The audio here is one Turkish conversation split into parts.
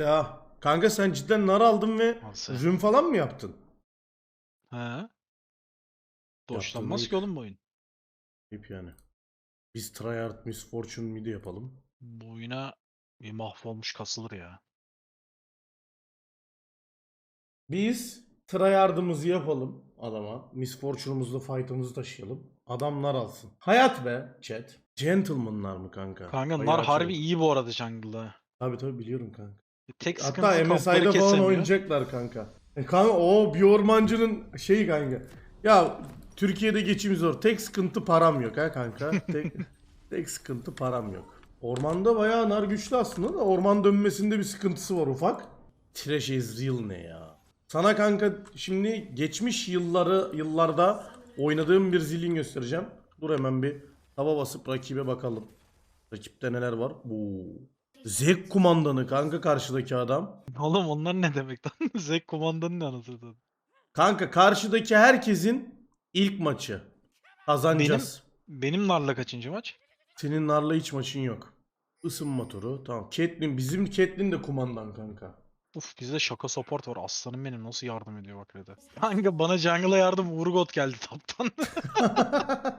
Ya kanka sen cidden nar aldın ve Nasıl? falan mı yaptın? He. Doşlanmaz ayıp. ki oğlum bu oyun. Hep yani. Biz tryhard Miss Fortune midi yapalım. Bu oyuna bir mahvolmuş kasılır ya. Biz tryhard'ımızı yapalım adama. Miss Fortune'umuzla fight'ımızı taşıyalım. Adam nar alsın. Hayat be chat. Gentleman'lar mı kanka? Kanka Bayağı nar harbi iyi bu arada jungle'da. Tabii tabii biliyorum kanka. Tek sıkıntı Hatta MSI'da falan kesemiyor. oynayacaklar kanka. E kanka o bir ormancının şeyi kanka. Ya Türkiye'de geçim zor. Tek sıkıntı param yok ha kanka. Tek, tek sıkıntı param yok. Ormanda bayağı nar güçlü aslında da orman dönmesinde bir sıkıntısı var ufak. Trash is real ne ya? Sana kanka şimdi geçmiş yılları yıllarda oynadığım bir zilin göstereceğim. Dur hemen bir taba basıp rakibe bakalım. Rakipte neler var? Oo. Zek kumandanı kanka karşıdaki adam. Oğlum onlar ne demek lan? Zek kumandanın ne anasını satayım? Kanka karşıdaki herkesin ilk maçı. Kazanacağız. Benim narla kaçıncı maç? Senin narla hiç maçın yok. Isınma turu. Tamam. Caitlyn bizim Caitlyn de kumandan kanka. Uf bizde şaka support var. Aslanım benim nasıl yardım ediyor bak Red'e. Kanka bana jungle'a yardım Urgot geldi taptan.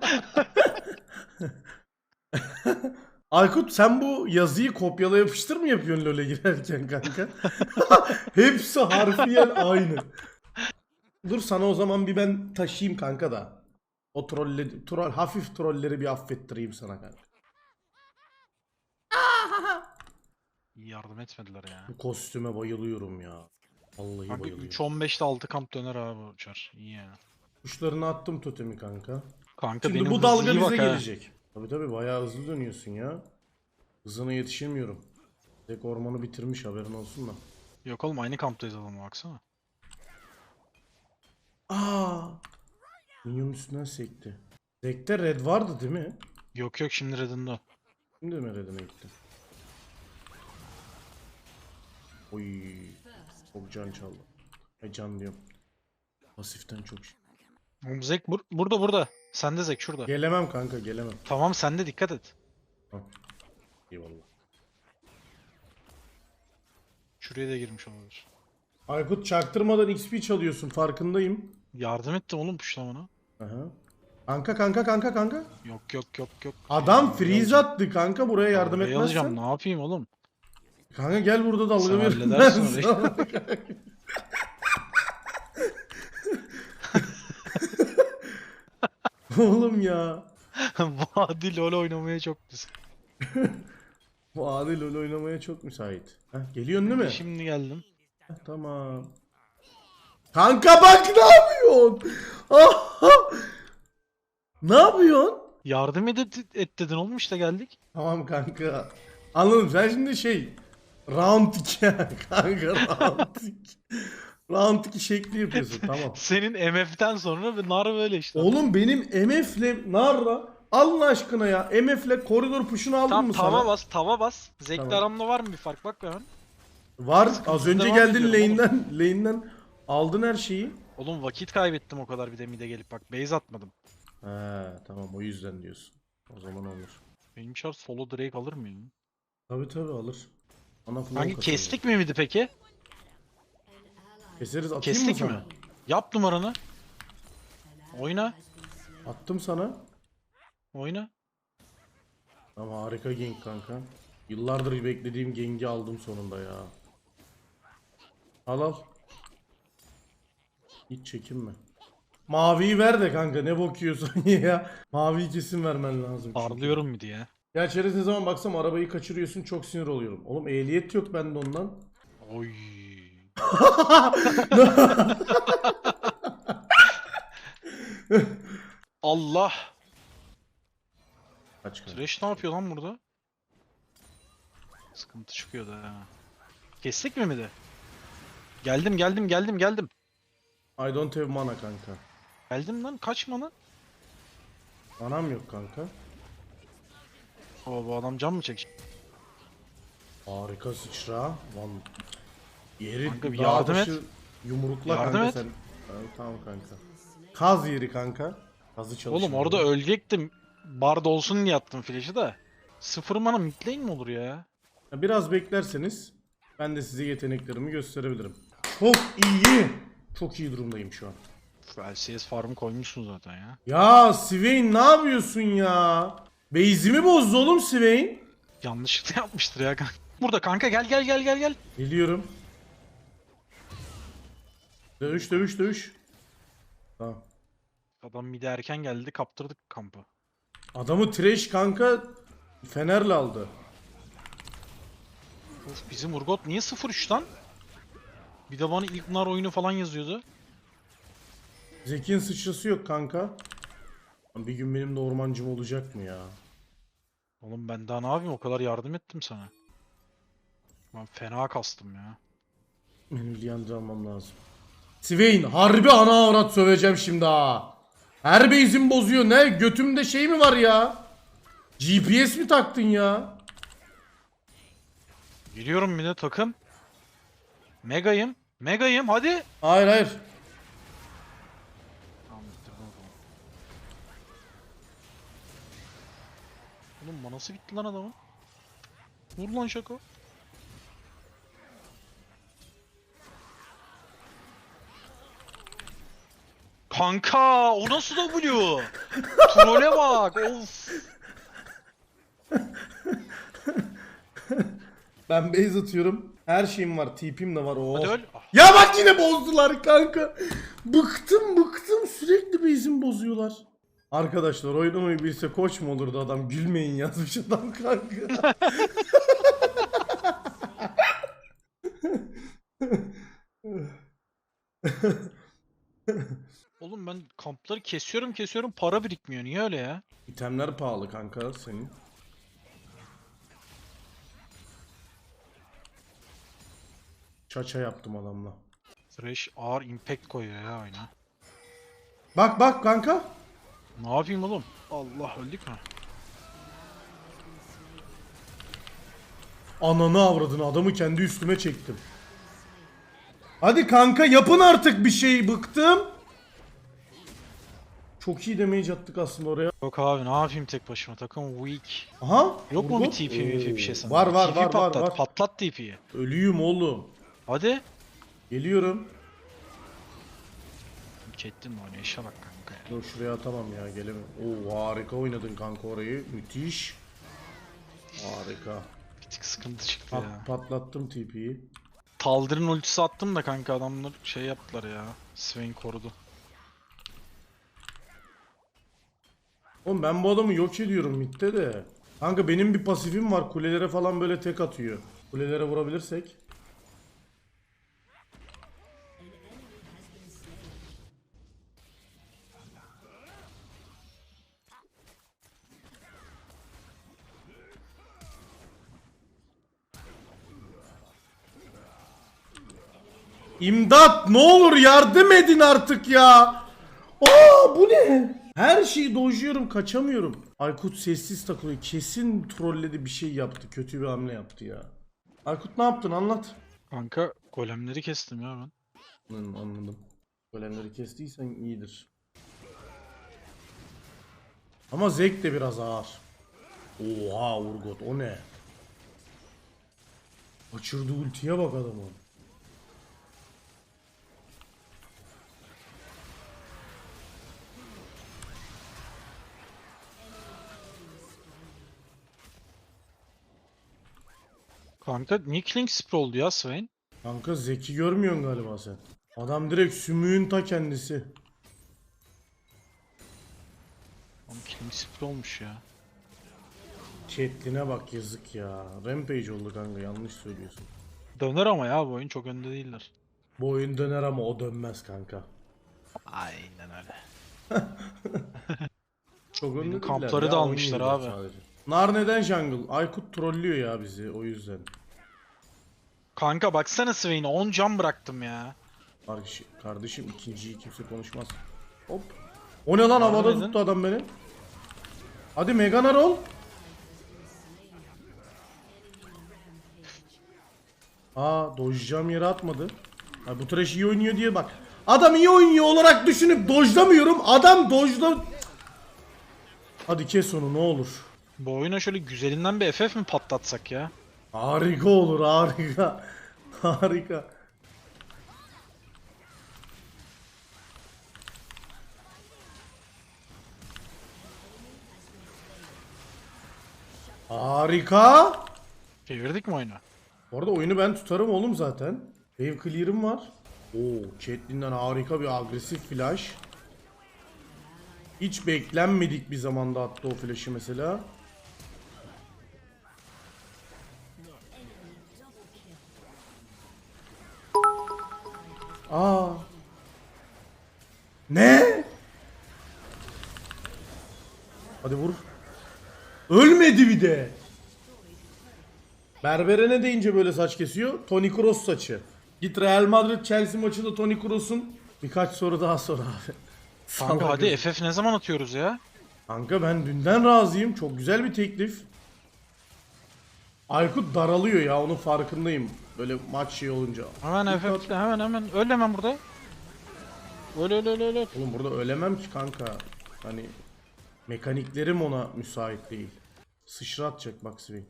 Aykut sen bu yazıyı kopyala yapıştır mı yapıyorsun LoL'e girerken kanka? Hepsi harfiyen aynı. Dur sana o zaman bir ben taşıyayım kanka da. O trolle, troll, hafif trolleri bir affettireyim sana kanka. İyi yardım etmediler ya. Bu kostüme bayılıyorum ya. Vallahi Kanka bayılıyorum. 3-15'te 6 kamp döner abi bu uçar. İyi ya. Kuşlarını attım totemi kanka. Kanka Şimdi benim bu dalga bize gelecek. Tabi tabi bayağı hızlı dönüyorsun ya. Hızına yetişemiyorum. Tek ormanı bitirmiş haberin olsun da. Yok oğlum aynı kamptayız adamı baksana. Aa! Minyonun üstünden sekti. Zekte red vardı değil mi? Yok yok şimdi Red'inde. Şimdi mi redine gitti? Oy. Çok can çaldı. Ay can diyorum. Pasiften çok şey. Oğlum Zek bur burada burada. Sende Zek şurada. Gelemem kanka gelemem. Tamam sende dikkat et. Eyvallah. Şuraya da girmiş olabilir. Aykut çaktırmadan XP çalıyorsun farkındayım. Yardım ettim oğlum puşlamana. Aha. Kanka kanka kanka kanka. Yok yok yok yok. Adam freeze attı kanka buraya yardım alacağım etmezsen. ne yapayım oğlum? Kanka gel burada dalga Sen halledersin orayı. Oğlum ya. Vadi LoL oynamaya çok güzel. Bu adil LoL oynamaya çok müsait. Heh, geliyorsun değil mi? Şimdi geldim. Heh, tamam. Kanka bak ne yapıyorsun? Ne yapıyorsun? Yardım et, et dedin oğlum işte geldik. Tamam kanka. Anladım. Sen şimdi şey round 2 kanka round 2. round 2 şekli yapıyorsun tamam. Senin MF'ten sonra bir nar böyle işte. Oğlum benim MF'le Narra Allah aşkına ya MF'le koridor push'unu aldın Tamam mı tava sana? bas tava bas. Zek'le Tamam. aramda var mı bir fark bak hemen. Var. Az önce devam geldin ediyorum lane'den lane'den aldın her şeyi. Oğlum vakit kaybettim o kadar bir de mide gelip bak base atmadım. He tamam o yüzden diyorsun. O zaman olur. Benim şart solo Drake alır mıyım? Tabi tabi alır. Ana Hangi kestik mi midi peki? Keseriz atayım Kestik mı mi? sana? Yap numaranı. Oyna. Attım sana. Oyna. Ama harika gank kanka. Yıllardır beklediğim gengi aldım sonunda ya. Al al. Hiç çekinme. Maviyi ver de kanka ne bok yiyorsun ya. Maviyi kesin vermen lazım. çünkü. Parlıyorum midi ya. Ya çerez ne zaman baksam arabayı kaçırıyorsun çok sinir oluyorum. Oğlum ehliyet yok bende ondan. Oy. Allah. Kaç. Thresh ne yapıyor lan burada? Sıkıntı çıkıyordu ha. Kestik mi midi? Geldim geldim geldim geldim. I don't have mana kanka. Geldim lan kaç mana? Manam yok kanka. Oo bu adam can mı çekecek? Harika sıçra. Lan. Yeri Kanka bir yardım et. Yumrukla Yardım kanka et. sen. Tamam, tamam kanka. Kaz yeri kanka. Kazı çalışıyor. Oğlum orada ölecektim. Bard olsun diye attım flash'ı da. Sıfır mana mid lane mi olur ya? Ya Biraz beklerseniz Ben de size yeteneklerimi gösterebilirim. Çok iyi. Çok iyi durumdayım şu an. LCS farmı koymuşsun zaten ya. Ya Swain ne yapıyorsun ya? Base'imi bozdu oğlum Swain. Yanlışlıkla yapmıştır ya kanka. Burada kanka gel gel gel gel gel. Geliyorum. Dövüş dövüş dövüş. Tamam. Adam mide erken geldi kaptırdık kampı. Adamı trash kanka Fener'le aldı. Of bizim Urgot niye 0-3 lan? Bir de bana ilk nar oyunu falan yazıyordu. Zeki'nin sıçrası yok kanka. Bir gün benim de ormancım olacak mı ya? Oğlum ben daha ne yapayım o kadar yardım ettim sana. Ben fena kastım ya. Benim Liandry almam lazım. Swain harbi ana avrat söveceğim şimdi ha. Her base'im bozuyor ne? Götümde şey mi var ya? GPS mi taktın ya? Giriyorum bir de takım. Megayım. Megayım hadi. Hayır hayır. Tamam bitirdim o zaman. Oğlum manası bitti lan adamın. Vur lan şaka. Kanka o nasıl W? Trole bak of. Ben base atıyorum. Her şeyim var. TP'm de var. Oh. Hadi öl. Ah, Ya bak yine bozdular kanka. Bıktım bıktım sürekli base'imi bozuyorlar. Arkadaşlar oynamayı bilse koç mu olurdu adam gülmeyin yazmış adam kanka. Oğlum ben kampları kesiyorum kesiyorum para birikmiyor. Niye öyle ya? İtemler pahalı kanka senin. Çaça yaptım adamla. Thresh ağır impact koyuyor ya oyuna. Bak bak kanka. Ne yapayım oğlum? Allah öldük mü? Ananı avradını adamı kendi üstüme çektim. Hadi kanka yapın artık bir şey bıktım. Çok iyi damage attık aslında oraya. Yok abi ne yapayım tek başıma takım weak. Aha. Yok mu bir. TP mi bir şey sana? Var var TP var var patlat, var. Patlat TP'yi. Ölüyüm oğlum. Hadi. Geliyorum. Kettin mi işe bak kanka ya. Dur şuraya atamam ya gelemem. Oo harika oynadın kanka orayı. Müthiş. Harika. Bir tık sıkıntı çıktı Pat, ya. patlattım TP'yi. Taldir'in ultisi attım da kanka adamlar şey yaptılar ya. Swain korudu. Oğlum ben bu adamı yok ediyorum midde de. Kanka benim bir pasifim var. Kulelere falan böyle tek atıyor. Kulelere vurabilirsek. İmdat ne olur yardım edin artık ya. Aa bu ne? Her şeyi dojluyorum kaçamıyorum. Aykut sessiz takılıyor. Kesin trolledi bir şey yaptı. Kötü bir hamle yaptı ya. Aykut ne yaptın anlat. Kanka golemleri kestim ya ben. Anladım, anladım. Golemleri kestiysen iyidir. Ama zevk de biraz ağır. Oha Urgot o ne? Kaçırdı ultiye bak adamın. Kanka spree oldu ya Swain? Kanka zeki görmüyorsun galiba sen. Adam direkt sümüğün ta kendisi. Killing spree olmuş ya. Chatline bak yazık ya. Rampage oldu kanka yanlış söylüyorsun. Döner ama ya bu oyun çok önde değiller. Bu oyun döner ama o dönmez kanka. Aynen öyle. Çok önde değiller kampları ya, da almışlar abi. sadece. Nar neden jungle? Aykut trollüyor ya bizi o yüzden. Kanka baksana Swain'e 10 can bıraktım ya. Kardeşim, kardeşim ikinciyi kimse konuşmaz. Hop. O ne lan havada tuttu adam beni. Hadi Meganar ol. Aa dojlayacağım yere atmadı. Ha, bu trash iyi oynuyor diye bak. Adam iyi oynuyor olarak düşünüp dojlamıyorum. Adam dojla... Hadi kes onu ne olur. Bu oyuna şöyle güzelinden bir FF mi patlatsak ya? Harika olur harika. Harika. Harika. Çevirdik mi oyunu? Bu arada oyunu ben tutarım oğlum zaten. Wave clear'ım var. Oo, Caitlyn'den harika bir agresif flash. Hiç beklenmedik bir zamanda attı o flash'ı mesela. Aa. Ne? Hadi vur. Ölmedi bir de. Berbere ne deyince böyle saç kesiyor? Toni Kroos saçı. Git Real Madrid Chelsea maçında Toni Kroos'un birkaç soru daha sor abi. Kanka hadi. FF ne zaman atıyoruz ya? Kanka ben dünden razıyım. Çok güzel bir teklif. Aykut daralıyor ya onun farkındayım. Böyle maç şey olunca. Hemen. FF hemen hemen öl hemen burada. Öl öl öl öl. öl. Oğlum burada ölemem ki kanka. Hani mekaniklerim ona müsait değil. Sıçra atacak bak Swain.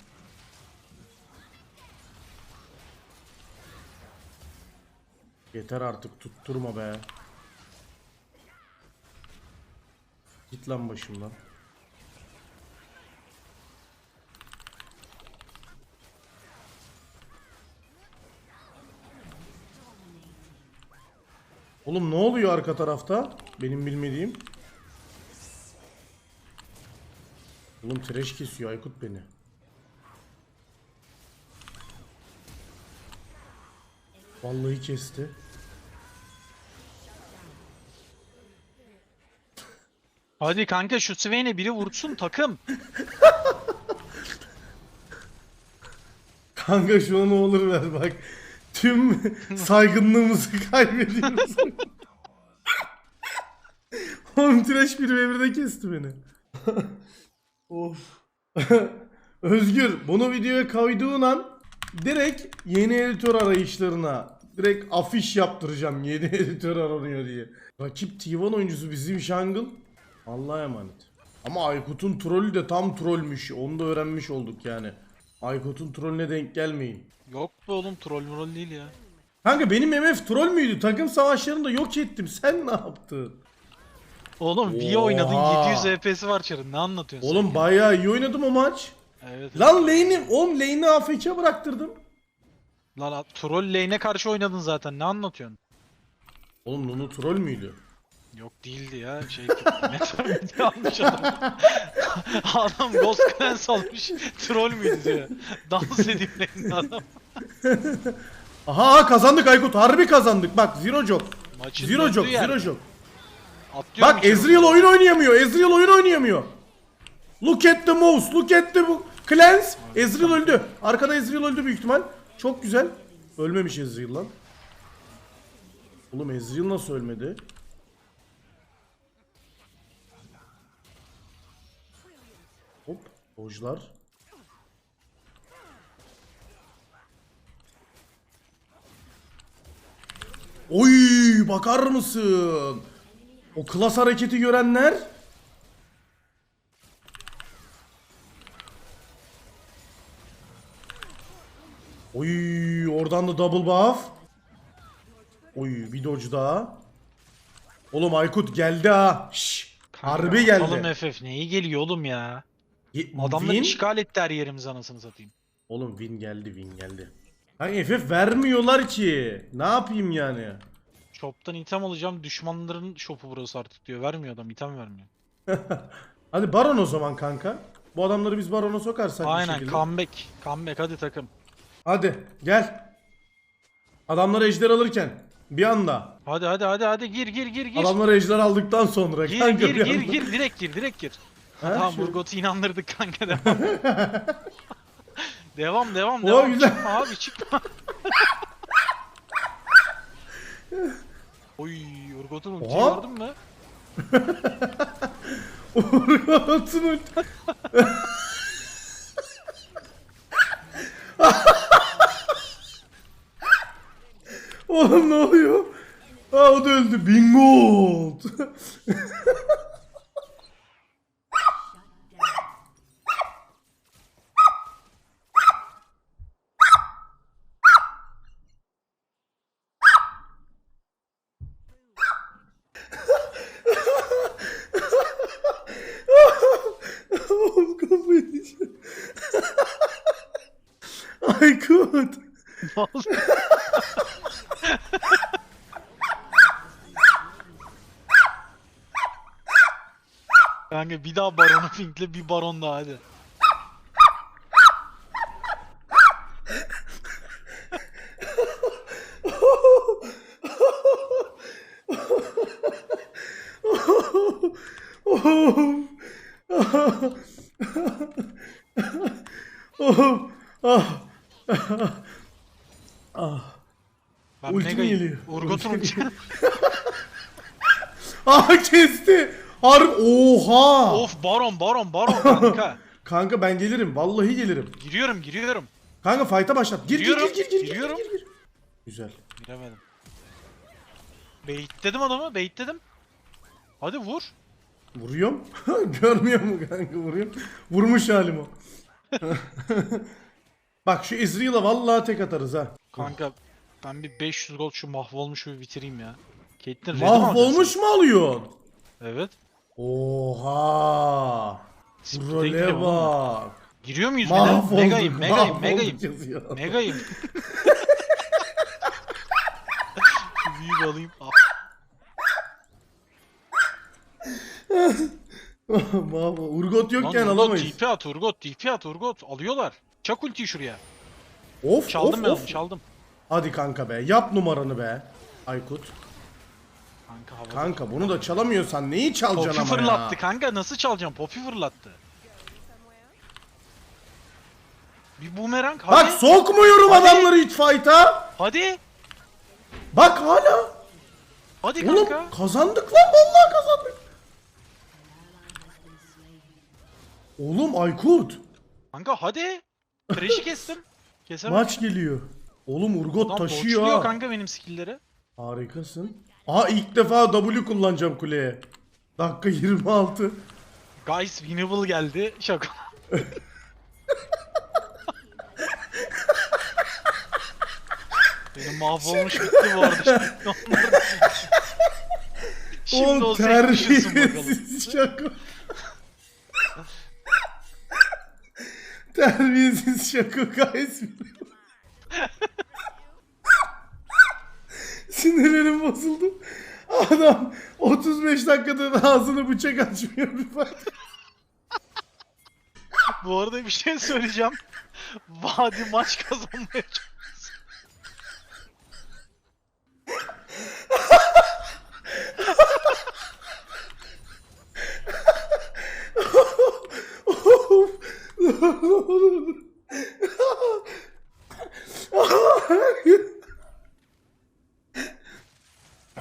Yeter artık tutturma be. Git lan başımdan. Oğlum ne oluyor arka tarafta? Benim bilmediğim. Oğlum trash kesiyor Aykut beni. Vallahi kesti. Hadi kanka şu Swain'e biri vursun takım. Kanka şu an ne olur ver bak. Tüm saygınlığımızı kaybediyoruz. Oğlum trash bir ve birde kesti beni. of. Özgür bunu videoya koyduğun an direkt yeni editör arayışlarına direkt afiş yaptıracağım yeni editör aranıyor diye. Rakip T1 oyuncusu bizim jungle. Allah'a emanet. Ama Aykut'un trollü de tam trollmüş. Onu da öğrenmiş olduk yani. Aykut'un trollüne denk gelmeyin. Yok be oğlum troll troll değil ya. Kanka benim MF troll müydü? Takım savaşlarında yok ettim. Sen ne yaptın? Oğlum bir oynadın Oha. 700 EP'si var çarın ne anlatıyorsun sen Oğlum ya? bayağı iyi oynadım o maç. Evet. Lan lane'i, oğlum lane'i AFK bıraktırdım. Lan troll lane'e karşı oynadın zaten ne anlatıyorsun? Oğlum Nunu troll müydü? Yok değildi ya şey troll almış adam. adam Ghost Clans almış troll müydü diyor. Dans edip lane'de adam. Aha kazandık Aykut. Harbi kazandık. Bak Zero Job. Maçın Zero döndüğü Job, yer. Zero Job. Atlıyorum Bak içeri. Ezreal oyun oynayamıyor. Ezreal oyun oynayamıyor. Look at the mouse. Look at the bu. Clans. Ezreal öldü. Arkada Ezreal öldü büyük ihtimal. Çok güzel. Ölmemiş Ezreal lan. Oğlum Ezreal nasıl ölmedi? Hop. Bojlar. Oy bakar mısın? O klas hareketi görenler Oy oradan da double buff. Oy bir dodge daha. Oğlum Aykut geldi ha. Şş, harbi geldi. Atalım FF neyi geliyor oğlum ya? Ye- Adamlar win? işgal etti her yerimizi anasını satayım. Oğlum win geldi win geldi. Hani FF vermiyorlar ki. Ne yapayım yani? Shop'tan item alacağım düşmanların shop'u burası artık diyor. Vermiyor adam item vermiyor. Hadi Baron o zaman kanka. Bu adamları biz Baron'a sokarsak bir Aynen şekilde. comeback. Comeback hadi takım. Hadi gel. Adamlar ejder alırken bir anda. Hadi hadi hadi hadi gir gir gir gir. Adamlar ejder aldıktan sonra Gir kanka gir bir gir anda. gir direkt gir direkt gir. Ha, tamam şu- Urgot'u inandırdık kanka devam. devam devam devam. güzel. Çıkma abi çıkma. Oy Urgot'un ultiyi Oha. gördün mü? Urgot'un ulti- Oğlum ne oluyor? Aa o da öldü. Bingo. Aykut. Ne oldu? Bir daha baronu pinkle bir baron daha hadi. Ah, ah. Ben Ultim megayım. geliyor. Urgot'um. Ultim Ah kesti. Harbi oha. of baron baron baron kanka. Kanka ben gelirim. Vallahi gelirim. Giriyorum giriyorum. Kanka fight'a başlat. Gir gir Giriyorum, gir gir gir. giriyorum. Gir, gir, gir. Güzel. Giremedim. Baitledim adamı baitledim. Hadi vur. Vuruyorum. Görmüyor mu kanka vuruyorum. Vurmuş halim o. Bak şu Ezreal'a vallahi tek atarız ha. Kanka ben bir 500 gol şu mahvolmuş bir bitireyim ya. Caitlyn red'i mi alacaksın Mahvolmuş mu alıyorsun? Evet. Oha. Role bak. Giriyor muyuz? Mahvolduk. Megayım, megayım, megayım. Megayım. De alayım. Ah, Mahvol. Urgot Lan yokken Urgot alamayız. TP at, Urgot, TP at, Urgot. Alıyorlar. Çak ultiyi şuraya. Of Çaldım of ben of. çaldım. Hadi kanka be. Yap numaranı be. Aykut. Kanka havada. Kanka bunu da çalamıyorsan neyi çalacaksın Poppy ama fırlattı ya? kanka nasıl çalacağım? Poppy fırlattı. Bir boomerang hadi. Bak sokmuyorum adamları hiç fight'a. hadi. Bak hala. Hadi Oğlum kanka. kazandık lan vallahi kazandık. Oğlum Aykut. Kanka hadi. Thresh'i kestim. Kesemem. Maç geliyor. Oğlum Urgot Adam taşıyor ha. kanka benim skill'leri. Harikasın. Aa ilk defa W kullanacağım kuleye. Dakika 26. Guys winnable geldi. Şaka. Benim mahvolmuş bitti bu arada. Şimdi Oğlum o zevk düşünsün bakalım. terbiyesiz şaka. terbiyesiz şaka guys. Sinirlerim bozuldu. Adam 35 dakikada ağzını bıçak açmıyor. Bu arada bir şey söyleyeceğim. Vadi maç kazanmaya.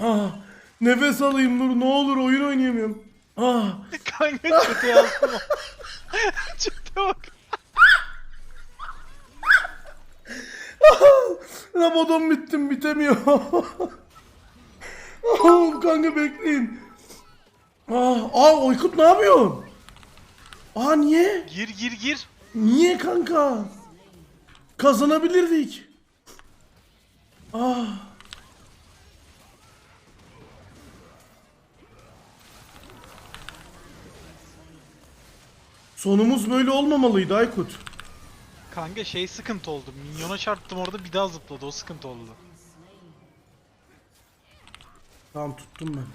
Ah, nefes alayım dur ne olur oyun oynayamıyorum. Ah, Kanka çete yazdım. Çete bak. Ramazan bittim bitemiyor. ah, kanka bekleyin. Ah, ah Aykut ne yapıyorsun? Aa niye? Gir gir gir. Niye kanka? Kazanabilirdik. Ah. Sonumuz böyle olmamalıydı Aykut. Kanka şey sıkıntı oldu. Minyona çarptım orada bir daha zıpladı. O sıkıntı oldu. Tamam tuttum ben.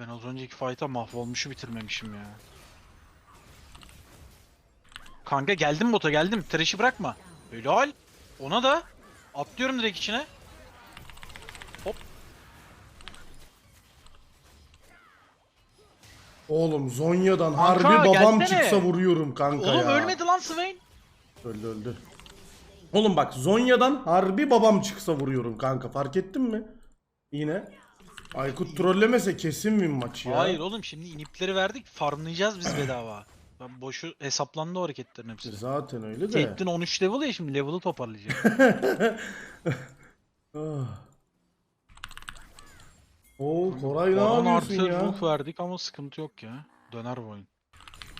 Ben az önceki fight'a mahvolmuşu bitirmemişim ya. Kanka geldim bota geldim. Thresh'i bırakma. Helal. Ona da. Atlıyorum direkt içine. Oğlum Zonya'dan Kanka, harbi babam gelsene. çıksa vuruyorum kanka Oğlum ya. ölmedi lan Swain. Öldü öldü. Oğlum bak Zonya'dan harbi babam çıksa vuruyorum kanka fark ettin mi? Yine. Aykut trollemese kesin win maçı ya. Hayır oğlum şimdi inipleri verdik. Farmlayacağız biz bedava. Ben boşu hesaplandı o hareketlerin hepsi. Zaten öyle de. Caitlyn 13 level ya şimdi level'ı toparlayacak. Ah. Oo Koray ne Baron yapıyorsun artı ya? Rook verdik ama sıkıntı yok ya. Döner bu oyun.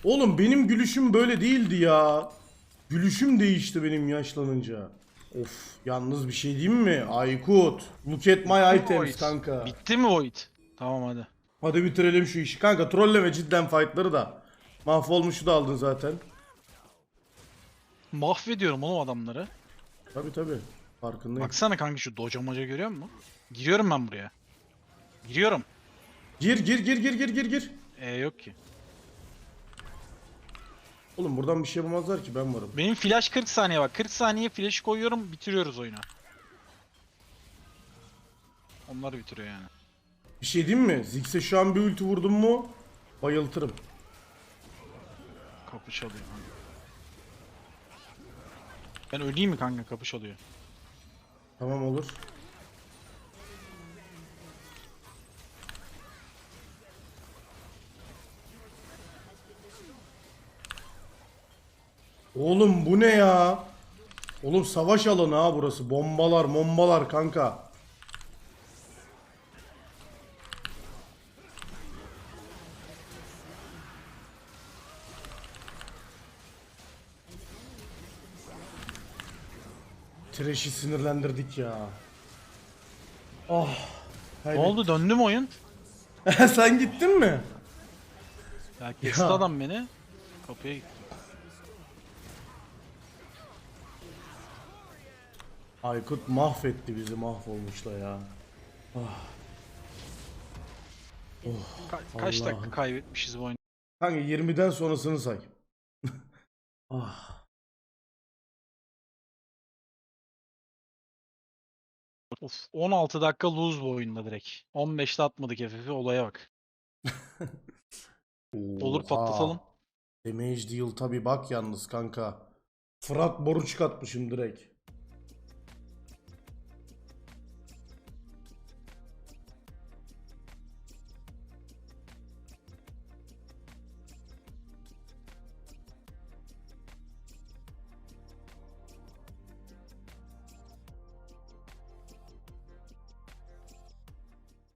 Oğlum benim gülüşüm böyle değildi ya. Gülüşüm değişti benim yaşlanınca. Of yalnız bir şey diyeyim mi? Aykut. Look at my items Void. kanka. Bitti mi Void? Tamam hadi. Hadi bitirelim şu işi. Kanka trolleme cidden fightları da. Mahvolmuşu da aldın zaten. Mahvediyorum oğlum adamları. Tabi tabi. Farkındayım. Baksana kanka şu doca moca görüyor musun? Giriyorum ben buraya. Giriyorum. Gir gir gir gir gir gir gir. E yok ki. Oğlum buradan bir şey yapamazlar ki ben varım. Benim flash 40 saniye bak. 40 saniye flash koyuyorum bitiriyoruz oyunu. Onlar bitiriyor yani. Bir şey diyeyim mi? Ziggs'e şu an bir ulti vurdum mu bayıltırım. Kapı çalıyor. Ben öleyim mi kanka kapı çalıyor. Tamam olur. Oğlum bu ne ya? Oğlum savaş alanı ha burası. Bombalar, mombalar kanka. Trash'i sinirlendirdik ya. Oh. Ne oldu döndü mü oyun? Sen gittin mi? Ya kesti Ya. adam beni. Kapıya gitti. Aykut mahvetti bizi mahvolmuşla ya. Ka- kaç dakika kaybetmişiz bu oyunu? Kanka 20'den sonrasını say. ah. Of 16 dakika lose bu oyunda direkt. 15'te atmadık FF'i olaya bak. Olur Oha. patlatalım. Damage deal tabi bak yalnız kanka. Fırat boru çıkartmışım direkt.